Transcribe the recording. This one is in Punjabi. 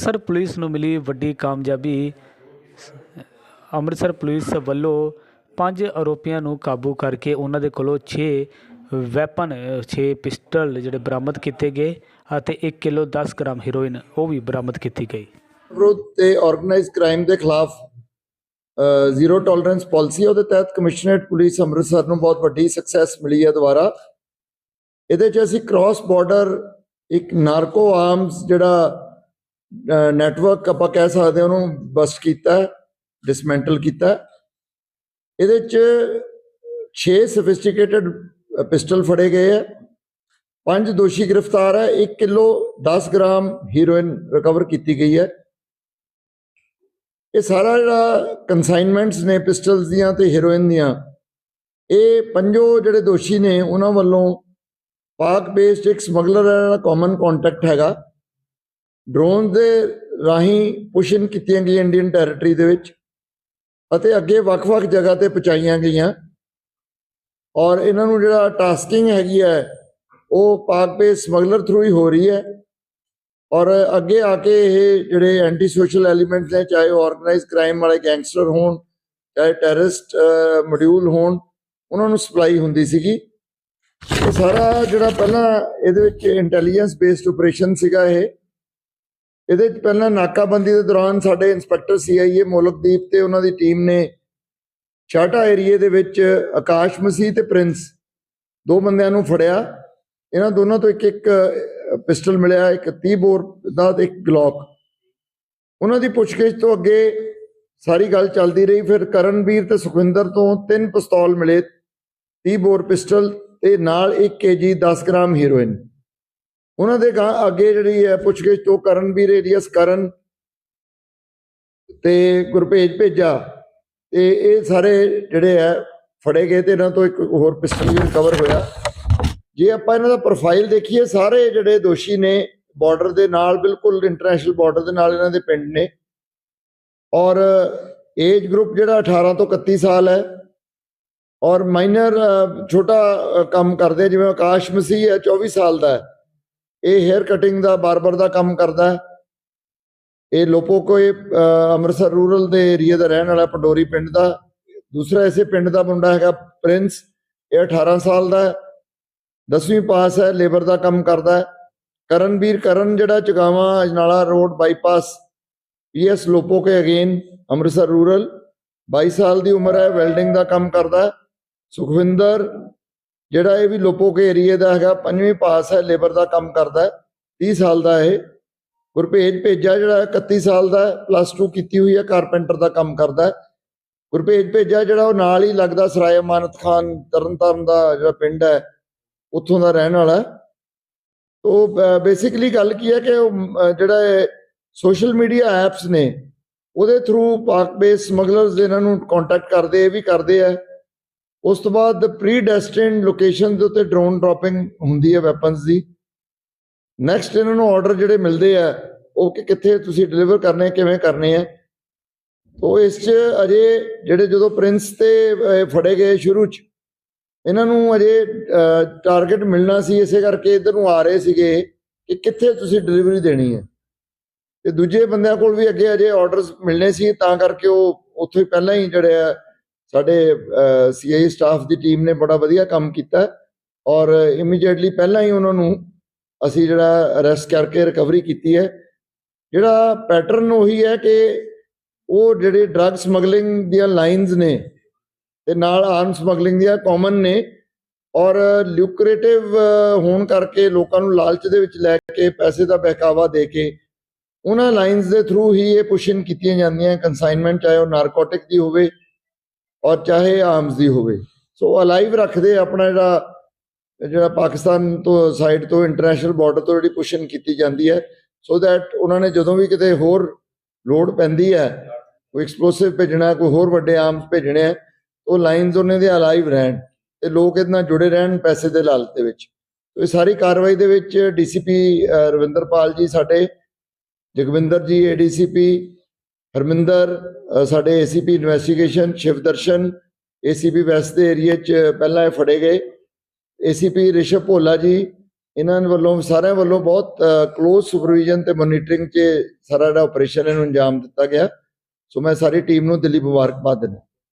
ਸਰ, ਪੁਲਿਸ ਨੂੰ ਮਿਲੀ ਵੱਡੀ ਕਾਮਯਾਬੀ। ਅੰਮ੍ਰਿਤਸਰ ਪੁਲਿਸ ਵੱਲੋਂ ਪੰਜ ਆਰੋਪੀਆਂ ਨੂੰ ਕਾਬੂ ਕਰਕੇ ਉਹਨਾਂ ਦੇ ਕੋਲੋਂ 6 ਵੈਪਨ 6 ਪਿਸਟਲ ਜਿਹੜੇ ਬਰਾਮਦ ਕੀਤੇ ਗਏ ਅਤੇ 1 ਕਿਲੋ 10 ਗ੍ਰਾਮ ਹੈਰੋਇਨ ਉਹ ਵੀ ਬਰਾਮਦ ਕੀਤੀ ਗਈ। ਵਿਰੋਧ ਤੇ ਆਰਗੇਨਾਈਜ਼ਡ ਕ੍ਰਾਈਮ ਦੇ ਖਿਲਾਫ ਜ਼ੀਰੋ ਟੋਲਰੈਂਸ ਪਾਲਿਸੀ ਉਹਦੇ ਤਹਿਤ ਕਮਿਸ਼ਨਰੇਟ ਪੁਲਿਸ ਅੰਮ੍ਰਿਤਸਰ ਨੂੰ ਬਹੁਤ ਵੱਡੀ ਸਕਸੈਸ ਮਿਲੀ ਹੈ ਦੁਬਾਰਾ। ਇਹਦੇ 'ਚ ਅਸੀਂ ਕ੍ਰਾਸ ਬਾਰਡਰ ਇੱਕ ਨਾਰਕੋ ਆਰਮਸ ਜਿਹੜਾ ਨੈਟਵਰਕ ਆਪਾਂ ਕਹਿ ਸਕਦੇ ਹਾਂ ਉਹਨੂੰ ਬਸਟ ਕੀਤਾ ਡਿਸਮੈਂਟਲ ਕੀਤਾ। ਇਹਦੇ 'ਚ 6 ਸੋਫਿਸਟੀਕੇਟਡ ਪਿਸਟਲ ਫੜੇ ਗਏ ਹੈ ਪੰਜ ਦੋਸ਼ੀ ਗ੍ਰਿਫਤਾਰ ਹੈ 1 ਕਿਲੋ 10 ਗ੍ਰਾਮ ਹੀਰੋਇਨ ਰਿਕਵਰ ਕੀਤੀ ਗਈ ਹੈ ਇਹ ਸਾਰਾ ਜਿਹੜਾ ਕਨਸਾਈਨਮੈਂਟਸ ਨੇ ਪਿਸਟਲਸ ਦੀਆਂ ਤੇ ਹੀਰੋਇਨ ਦੀਆਂ, ਇਹ ਪੰਜੋ ਜਿਹੜੇ ਦੋਸ਼ੀ ਨੇ, ਉਹਨਾਂ ਵੱਲੋਂ ਪਾਕ ਬੇਸਡ ਇੱਕ ਸਮਗਲਰ ਦਾ ਕਾਮਨ ਕੰਟੈਕਟ ਹੈਗਾ। ਡਰੋਨ ਦੇ ਰਾਹੀਂ ਪੁਸ਼ਨ ਕੀਤੀਆਂ ਗਈਆਂ ਇੰਡੀਅਨ ਟੈਰੀਟਰੀ ਦੇ ਵਿੱਚ ਅਤੇ ਅੱਗੇ ਵੱਖ-ਵੱਖ ਜਗ੍ਹਾ ਤੇ ਪਹੁੰਚਾਈਆਂ ਗਈਆਂ। ਔਰ ਇਹਨਾਂ ਨੂੰ ਜਿਹੜਾ ਟਾਸਕਿੰਗ ਹੈਗੀ ਹੈ, ਉਹ ਪਾਕ ਬੇਸ ਸਮਗਲਰ ਥਰੂ ਹੀ ਹੋ ਰਹੀ ਹੈ। ਔਰ ਅੱਗੇ ਆ ਕੇ ਇਹ ਜਿਹੜੇ ਐਂਟੀ ਸੋਸ਼ਲ ਐਲੀਮੈਂਟਸ ਨੇ, ਚਾਹੇ ਉਹ ਆਰਗੇਨਾਈਜ਼ ਕ੍ਰਾਈਮ ਵਾਲੇ ਗੈਂਗਸਟਰ ਹੋਣ, ਚਾਹੇ ਟੈਰਰਿਸਟ ਮੋਡਿਊਲ ਹੋਣ, ਉਹਨਾਂ ਨੂੰ ਸਪਲਾਈ ਹੁੰਦੀ ਸੀਗੀ। ਇਹ ਸਾਰਾ ਜਿਹੜਾ ਪਹਿਲਾਂ ਇਹਦੇ ਵਿੱਚ ਇੰਟੈਲੀਜੈਂਸ ਬੇਸਡ ਆਪਰੇਸ਼ਨ ਸੀਗਾ ਇਹ। ਇਹਦੇ ਵਿੱਚ ਪਹਿਲਾਂ ਨਾਕਾਬੰਦੀ ਦੇ ਦੌਰਾਨ ਸਾਡੇ ਇੰਸਪੈਕਟਰ ਸੀਆਈਏ ਮੋਲਕਦੀਪ ਤੇ ਉਹਨਾਂ ਦੀ ਟੀਮ ਨੇ ਛਾਟਾ ਏਰੀਏ ਦੇ ਵਿੱਚ ਆਕਾਸ਼ ਮਸੀਹ ਤੇ ਪ੍ਰਿੰਸ ਦੋ ਬੰਦਿਆਂ ਨੂੰ ਫੜਿਆ। ਇਹਨਾਂ ਦੋਨਾਂ ਤੋਂ ਇੱਕ ਇੱਕ ਪਿਸਟਲ ਮਿਲਿਆ, ਇੱਕ 30 ਬੋਰ ਦਾ ਤੇ ਇੱਕ ਗਲੌਕ। ਉਹਨਾਂ ਦੀ ਪੁੱਛਗਿੱਛ ਤੋਂ ਅੱਗੇ ਸਾਰੀ ਗੱਲ ਚੱਲਦੀ ਰਹੀ। ਫਿਰ ਕਰਨਵੀਰ ਤੇ ਸੁਖਵਿੰਦਰ ਤੋਂ ਤਿੰਨ ਪਿਸਤੌਲ ਮਿਲੇ 30 ਬੋਰ ਪਿਸਟਲ ਤੇ ਨਾਲ 1 ਕੇਜੀ 10 ਗ੍ਰਾਮ ਹੀਰੋਇਨ ਉਹਨਾਂ ਦੇ ਗਾਂ ਅੱਗੇ ਜਿਹੜੀ ਹੈ ਪੁੱਛਗਿੱਛ ਤੋਂ ਕਰਨਵੀਰ ਏਰੀਅਸ ਕਰਨ ਤੇ ਗੁਰਪੇਜ ਭੇਜਾ। ਤੇ ਇਹ ਸਾਰੇ ਜਿਹੜੇ ਹੈ ਫੜੇ ਗਏ ਤੇ ਇਹਨਾਂ ਤੋਂ ਇੱਕ ਹੋਰ ਪਿਸਟਲ ਵੀ ਰਿਕਵਰ ਹੋਇਆ। ਜੇ ਆਪਾਂ ਇਹਨਾਂ ਦਾ ਪ੍ਰੋਫਾਈਲ ਦੇਖੀਏ, ਸਾਰੇ ਜਿਹੜੇ ਦੋਸ਼ੀ ਨੇ ਬਾਰਡਰ ਦੇ ਨਾਲ, ਬਿਲਕੁਲ ਇੰਟਰਨੈਸ਼ਨਲ ਬਾਰਡਰ ਦੇ ਨਾਲ ਇਹਨਾਂ ਦੇ ਪਿੰਡ ਨੇ। ਔਰ ਏਜ ਗਰੁੱਪ ਜਿਹੜਾ 18 ਤੋਂ 31 ਸਾਲ ਹੈ। ਔਰ ਮਾਈਨਰ ਛੋਟਾ ਕੰਮ ਕਰਦੇ ਜਿਵੇਂ ਆਕਾਸ਼ ਮਸੀਹ ਹੈ 24 ਸਾਲ ਦਾ ਹੈ। ਇਹ ਹੇਅਰ ਕਟਿੰਗ ਦਾ ਬਾਰਬਰ ਦਾ ਕੰਮ ਕਰਦਾ ਹੈ। ਇਹ ਲੋਪੋਕੋਏ ਅ, ਅੰਮ੍ਰਿਤਸਰ ਰੂਰਲ ਦੇ ਏਰੀਆ ਦਾ ਰਹਿਣ ਵਾਲਾ ਪੰਡੋਰੀ ਪਿੰਡ ਦਾ। ਦੂਸਰਾ ਇਸੇ ਪਿੰਡ ਦਾ ਮੁੰਡਾ ਹੈਗਾ ਪ੍ਰਿੰਸ ਇਹ 18 ਸਾਲ ਦਾ ਹੈ। 10ਵੀਂ ਪਾਸ ਹੈ ਲੇਬਰ ਦਾ ਕੰਮ ਕਰਦਾ ਹੈ। ਕਰਨਵੀਰ ਕਰਨ ਜਿਹੜਾ Chogawan Ajnala road bypass PS Lopoke again Amritsar rural 22 ਸਾਲ ਦੀ ਉਮਰ ਹੈ ਵੈਲਡਿੰਗ ਦਾ ਕੰਮ ਕਰਦਾ ਹੈ। ਸੁਖਵਿੰਦਰ ਜਿਹੜਾ ਇਹ ਵੀ ਲੋਪੋ ਕੇ ਏਰੀਏ ਦਾ ਹੈਗਾ, ਪੰਜਵੀਂ ਪਾਸ ਹੈ ਲੇਬਰ ਦਾ ਕੰਮ ਕਰਦਾ ਹੈ 30 ਸਾਲ ਦਾ ਇਹ। ਗੁਰਪੇਜ ਭੇਜਾ ਜਿਹੜਾ 31 ਸਾਲ ਦਾ ਪਲੱਸ 2 ਕੀਤੀ ਹੋਈ ਹੈ ਕਾਰਪੈਂਟਰ ਦਾ ਕੰਮ ਕਰਦਾ ਹੈ। ਗੁਰਪੇਜ ਭੇਜਾ ਜਿਹੜਾ ਉਹ ਨਾਲ ਹੀ ਲੱਗਦਾ, ਸਰਾਏ ਅਮਾਨਤ ਖਾਨ, ਤਰਨਤਾਰਨ ਦਾ ਜਿਹੜਾ ਪਿੰਡ ਹੈ, ਉੱਥੋਂ ਦਾ ਰਹਿਣ ਵਾਲਾ ਹੈ। ਉਹ ਬੇਸਿਕਲੀ ਗੱਲ ਕੀ ਹੈ ਕਿ ਉਹ ਜਿਹੜਾ ਸੋਸ਼ਲ ਮੀਡੀਆ ਐਪਸ ਨੇ, ਉਹਦੇ ਥਰੂ ਪਾਕ ਬੇਸ ਸਮਗਲਰਸ ਇਹਨਾਂ ਨੂੰ ਕੰਟੈਕਟ ਕਰਦੇ, ਇਹ ਵੀ ਕਰਦੇ ਆ ਉਸ ਤੋਂ ਬਾਅਦ ਪ੍ਰੀ ਡੈਸਟਿਨਡ ਲੋਕੇਸ਼ਨ ਦੇ ਉੱਤੇ ਡਰੋਨ ਡ੍ਰੌਪਿੰਗ ਹੁੰਦੀ ਹੈ ਵੈਪਨਸ ਦੀ। ਨੈਕਸਟ ਇਹਨਾਂ ਨੂੰ ਆਰਡਰ ਜਿਹੜੇ ਮਿਲਦੇ ਆ, ਉਹ ਕਿ ਕਿੱਥੇ ਤੁਸੀਂ ਡਿਲੀਵਰ ਕਰਨੇ, ਕਿਵੇਂ ਕਰਨੇ ਆ। ਉਹ ਇਸ 'ਚ ਅਜੇ ਜਿਹੜੇ ਜਦੋਂ ਪ੍ਰਿੰਸ ਤੇ ਫੜੇ ਗਏ ਸ਼ੁਰੂ 'ਚ, ਇਹਨਾਂ ਨੂੰ ਅਜੇ ਟਾਰਗੇਟ ਮਿਲਣਾ ਸੀ, ਇਸੇ ਕਰਕੇ ਇਧਰ ਨੂੰ ਆ ਰਹੇ ਸੀਗੇ ਕਿ ਕਿੱਥੇ ਤੁਸੀਂ ਡਿਲੀਵਰੀ ਦੇਣੀ ਹੈ। ਤੇ ਦੂਜੇ ਬੰਦਿਆਂ ਕੋਲ ਵੀ ਅੱਗੇ ਅਜੇ ਆਰਡਰਸ ਮਿਲਣੇ ਸੀ, ਤਾਂ ਕਰਕੇ ਉਹ ਉੱਥੇ ਪਹਿਲਾਂ ਹੀ ਜਿਹੜੇ ਆ ਸਾਡੇ ਸੀਆਈ ਸਟਾਫ ਦੀ ਟੀਮ ਨੇ ਬੜਾ ਵਧੀਆ ਕੰਮ ਕੀਤਾ ਔਰ ਇਮੀਡੀਏਟਲੀ ਪਹਿਲਾਂ ਹੀ ਉਹਨਾਂ ਨੂੰ ਅਸੀਂ ਜਿਹੜਾ ਅਰੈਸਟ ਕਰਕੇ ਰਿਕਵਰੀ ਕੀਤੀ ਹੈ। ਜਿਹੜਾ ਪੈਟਰਨ ਉਹੀ ਹੈ ਕਿ ਉਹ ਜਿਹੜੇ ਡਰੱਗ ਸਮਗਲਿੰਗ ਦੀਆਂ ਲਾਈਨਸ ਨੇ ਤੇ ਨਾਲ ਆਰਮ ਸਮਗਲਿੰਗ ਦੀਆਂ ਕਾਮਨ ਨੇ ਔਰ ਲੂਕਰੇਟਿਵ ਹੋਣ ਕਰਕੇ ਲੋਕਾਂ ਨੂੰ ਲਾਲਚ ਦੇ ਵਿੱਚ ਲੈ ਕੇ ਪੈਸੇ ਦਾ ਬਹਿਕਾਵਾ ਦੇ ਕੇ ਉਹਨਾਂ ਲਾਈਨਸ ਦੇ ਥਰੂ ਹੀ ਇਹ ਪੁਸ਼ਿੰਗ ਕੀਤੀਆਂ ਜਾਂਦੀਆਂ। ਕੰਸਾਈਨਮੈਂਟ ਚਾਹੇ ਉਹ ਨਾਰਕੋਟਿਕ ਦੀ ਹੋਵੇ ਔਰ ਚਾਹੇ ਆਰਮਸ ਦੀ ਹੋਵੇ। ਸੋ ਅਲਾਈਵ ਰੱਖਦੇ ਆਪਣਾ ਜਿਹੜਾ ਜਿਹੜਾ ਪਾਕਿਸਤਾਨ ਤੋਂ ਸਾਈਡ ਤੋਂ ਇੰਟਰਨੈਸ਼ਨਲ ਬਾਰਡਰ ਤੋਂ ਜਿਹੜੀ ਪੁਸ਼ਨ ਕੀਤੀ ਜਾਂਦੀ ਹੈ। ਸੋ ਦੈਟ ਉਹਨਾਂ ਨੇ ਜਦੋਂ ਵੀ ਕਿਤੇ ਹੋਰ ਲੋਡ ਪੈਂਦੀ ਹੈ, ਕੋਈ ਐਕਸਪਲੋਸਿਵ ਭੇਜਣਾ, ਕੋਈ ਹੋਰ ਵੱਡੇ ਆਰਮਸ ਭੇਜਣੇ ਆ ਉਹ ਲਾਈਨਸ ਉਹਨਾਂ ਦੇ ਅਲਾਈਵ ਰਹਿਣ ਤੇ ਲੋਕ ਇਹਦੇ ਨਾਲ ਜੁੜੇ ਰਹਿਣ ਪੈਸੇ ਦੇ ਲਾਲਚ ਦੇ ਵਿੱਚ। ਇਹ ਸਾਰੀ ਕਾਰਵਾਈ ਦੇ ਵਿੱਚ ਡੀਸੀਪੀ ਰਵਿੰਦਰਪਾਲ ਜੀ ਸਾਡੇ, ਜਗਵਿੰਦਰ ਜੀ ਏਡੀਸੀਪੀ ਹਰਮਿੰਦਰ ਅ, ਸਾਡੇ ACP investigation Shivdarshan ACP west ਦੇ ਏਰੀਆ 'ਚ ਪਹਿਲਾਂ ਇਹ ਫੜੇ ਗਏ। ਏਸੀਪੀ ਰਿਸ਼ਵ ਭੋਲਾ ਜੀ ਇਹਨਾਂ ਵੱਲੋਂ ਸਾਰਿਆਂ ਵੱਲੋਂ ਬਹੁਤ ਕਲੋਜ਼ ਸੁਪਰਵੀਜ਼ਨ ਤੇ ਮੋਨੀਟਰਿੰਗ 'ਚ ਸਾਰਾ ਜਿਹੜਾ ਆਪਰੇਸ਼ਨ ਇਹਨੂੰ ਅੰਜਾਮ ਦਿੱਤਾ ਗਿਆ। ਸੋ ਮੈਂ ਸਾਰੀ ਟੀਮ ਨੂੰ ਦਿੱਲੀ ਮੁਬਾਰਕਬਾਦ ਦਿੰਦਾ।